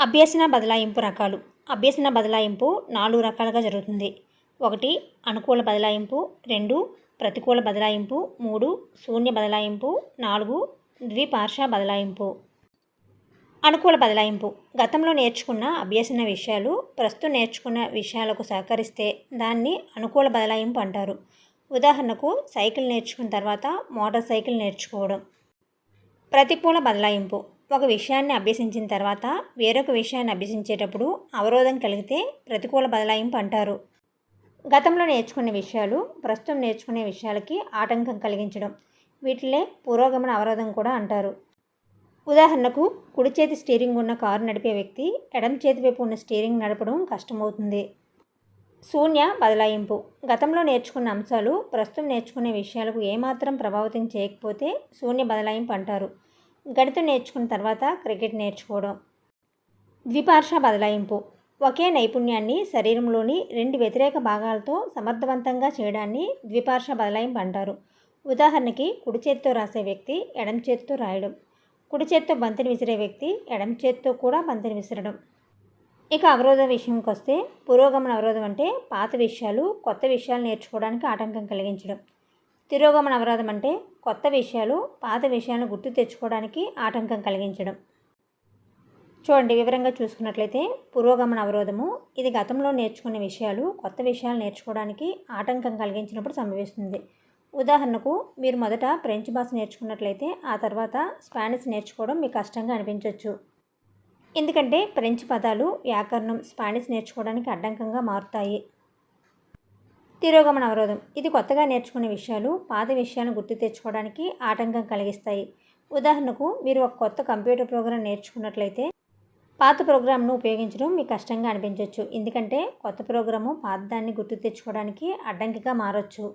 అభ్యసన బదలాయింపు రకాలు. అభ్యసన బదలాయింపు నాలుగు రకాలుగా జరుగుతుంది. ఒకటి అనుకూల బదలాయింపు. రెండు ప్రతికూల బదలాయింపు. మూడు శూన్య బదలాయింపు. నాలుగు ద్విపార్ష బదలాయింపు. అనుకూల బదలాయింపు. గతంలో నేర్చుకున్న అభ్యసన విషయాలు ప్రస్తుతం నేర్చుకున్న విషయాలకు సహకరిస్తే దాన్ని అనుకూల బదలాయింపు అంటారు. ఉదాహరణకు సైకిల్ నేర్చుకున్న తర్వాత మోటార్ సైకిల్ నేర్చుకోవడం. ప్రతికూల బదలాయింపు. ఒక విషయాన్ని అభ్యసించిన తర్వాత వేరొక విషయాన్ని అభ్యసించేటప్పుడు అవరోధం కలిగితే ప్రతికూల బదలాయింపు అంటారు. గతంలో నేర్చుకునే విషయాలు ప్రస్తుతం నేర్చుకునే విషయాలకి ఆటంకం కలిగించడం వీటిలే పురోగమన అవరోధం కూడా అంటారు. ఉదాహరణకు కుడి చేతి స్టీరింగ్ ఉన్న కారు నడిపే వ్యక్తి ఎడమ చేతి వైపు ఉన్న స్టీరింగ్ నడపడం కష్టమవుతుంది. శూన్య బదలాయింపు. గతంలో నేర్చుకున్న అంశాలు ప్రస్తుతం నేర్చుకునే విషయాలకు ఏమాత్రం ప్రభావితం చేయకపోతే శూన్య బదలాయింపు అంటారు. గణితం నేర్చుకున్న తర్వాత క్రికెట్ నేర్చుకోవడం. ద్విపార్శ్వ బదలాయింపు. ఒకే నైపుణ్యాన్ని శరీరంలోని రెండు వ్యతిరేక భాగాలతో సమర్థవంతంగా చేయడాన్ని ద్విపార్శ్వ బదలాయింపు అంటారు. ఉదాహరణకి కుడి చేతితో రాసే వ్యక్తి ఎడమ చేతితో రాయడం. కుడి చేతితో బంతిని విసిరే వ్యక్తి ఎడమ చేత్తో కూడా బంతిని విసరడం. ఇక అవరోధ విషయంకి వస్తే పురోగమన అవరోధం అంటే పాత విషయాలు కొత్త విషయాలు నేర్చుకోవడానికి ఆటంకం కలిగించడం. తిరోగమన అవరోధం అంటే కొత్త విషయాలు పాత విషయాలను గుర్తు తెచ్చుకోవడానికి ఆటంకం కలిగించడం. చూడండి వివరంగా చూసుకున్నట్లయితే పురోగమన అవరోధము ఇది గతంలో నేర్చుకునే విషయాలు కొత్త విషయాలు నేర్చుకోవడానికి ఆటంకం కలిగించినప్పుడు సంభవిస్తుంది. ఉదాహరణకు మీరు మొదట ఫ్రెంచ్ భాష నేర్చుకున్నట్లయితే ఆ తర్వాత స్పానిష్ నేర్చుకోవడం మీకు కష్టంగా అనిపించవచ్చు ఎందుకంటే ఫ్రెంచ్ పదాలు వ్యాకరణం స్పానిష్ నేర్చుకోవడానికి అడ్డంకంగా మారుతాయి. తిరోగమన అవరోధం. ఇది కొత్తగా నేర్చుకునే విషయాలు పాత విషయాలను గుర్తు తెచ్చుకోవడానికి ఆటంకం కలిగిస్తాయి. ఉదాహరణకు మీరు ఒక కొత్త కంప్యూటర్ ప్రోగ్రాం నేర్చుకున్నట్లయితే పాత ప్రోగ్రామ్ను ఉపయోగించడం మీకు కష్టంగా అనిపించవచ్చు ఎందుకంటే కొత్త ప్రోగ్రాము పాత దాన్ని గుర్తు తెచ్చుకోవడానికి అడ్డంకిగా మారవచ్చు